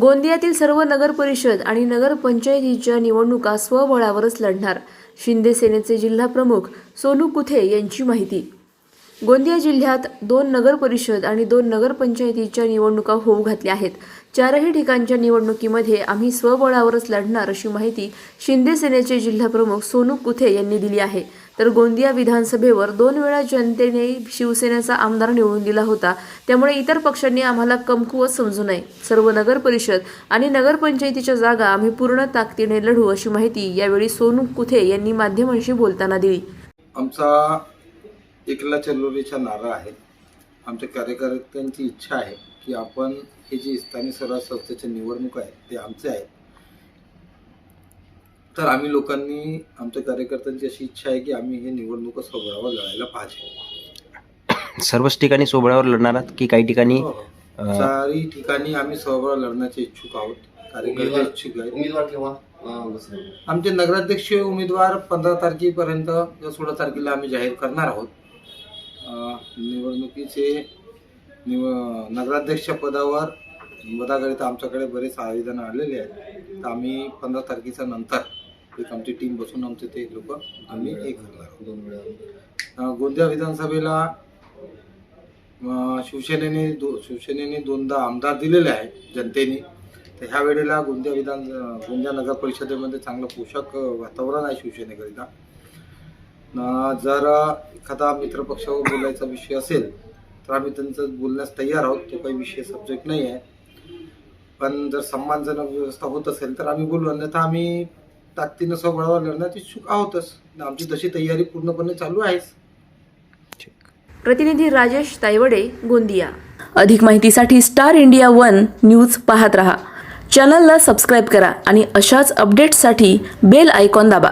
गोंदियातील सर्व नगर परिषद आणि नगरपंचायतीच्या निवडणुका स्वबळावरच लढणार शिंदे सेनेचे जिल्हा प्रमुख सोनू कुथे यांची माहिती. गोंदिया जिल्ह्यात दोन नगर परिषद आणि दोन नगरपंचायतीच्या निवडणुका होऊ घातल्या आहेत. चारही ठिकाणच्या निवडणुकीमध्ये आम्ही स्वबळावरच लढणार अशी माहिती शिंदे सेनेचे जिल्हाप्रमुख सोनू कुथे यांनी दिली आहे. तर गोंदिया विधानसभेवर दोन वेळा जनतेने शिवसेनेचा आमदार निवडून दिला होता. त्यामुळे इतर पक्षांनी आम्हाला कमकुवत समजू नये. सर्व नगर परिषद आणि नगरपंचायतीच्या जागा आम्ही पूर्ण ताकदीने लढू अशी माहिती यावेळी सोनू कुथे यांनी माध्यमांशी बोलताना दिली. आमचा एकला चलोरीचा नारा आहे. आमच्या कार्यकर्त्यांची इच्छा आहे की आपण हे जे स्थानिक स्वराज्य संस्थेचे निवडणूक आहे ते आमचे आहेत तर आम्ही लोकांनी आमच्या कार्यकर्त्यांची अशी इच्छा आहे की आम्ही हे निवडणूक स्वबळावर लढायला पाहिजे. सर्वच ठिकाणी सोबळावर लढणार आहात की काही ठिकाणी हो, हो. चारही ठिकाणी आम्ही स्वबळ लढण्याचे इच्छुक आहोत. कार्यकर्ते इच्छुक आहेत. उमेदवार केव्हा? आमचे नगराध्यक्ष उमेदवार पंधरा तारखेपर्यंत किंवा सोळा तारखेला आम्ही जाहीर करणार आहोत. निवडणुकीचे निव नगराध्यक्ष पदावर पदाकरिता आमच्याकडे बरेच आवेदन आलेले आहेत. तर आम्ही पंधरा तारखेच्या नंतर एक आमची टीम बसून आमचे ते लोक आम्ही हे करणार दोन वेळा. गोंदिया विधानसभेला शिवसेनेने दो शिवसेनेने दोनदा आमदार दिलेले आहे जनतेने. तर ह्या वेळेला गोंदिया विधान गोंदिया नगर परिषदेमध्ये चांगलं पोषक वातावरण आहे शिवसेनेकरिता. जर एखादा मित्रपक्षावर बोलायचा विषय असेल तर आम्ही त्यांचं बोलण्यास तयार आहोत. तो काही विषय सब्जेक्ट नाही आहे पण जर सन्मानजनक व्यवस्था होत असेल तर आम्ही बोलू. अन्यथा आम्ही ताकदीनं स्वबळावर लढण्यात इच्छुक आहोतच. आमची तशी तयारी पूर्णपणे चालू आहेच. प्रतिनिधी राजेश तायवडे गोंदिया. अधिक माहितीसाठी स्टार इंडिया वन न्यूज पाहत रहा. चॅनलला सबस्क्राईब करा आणि अशाच अपडेट्ससाठी बेल आयकॉन दाबा.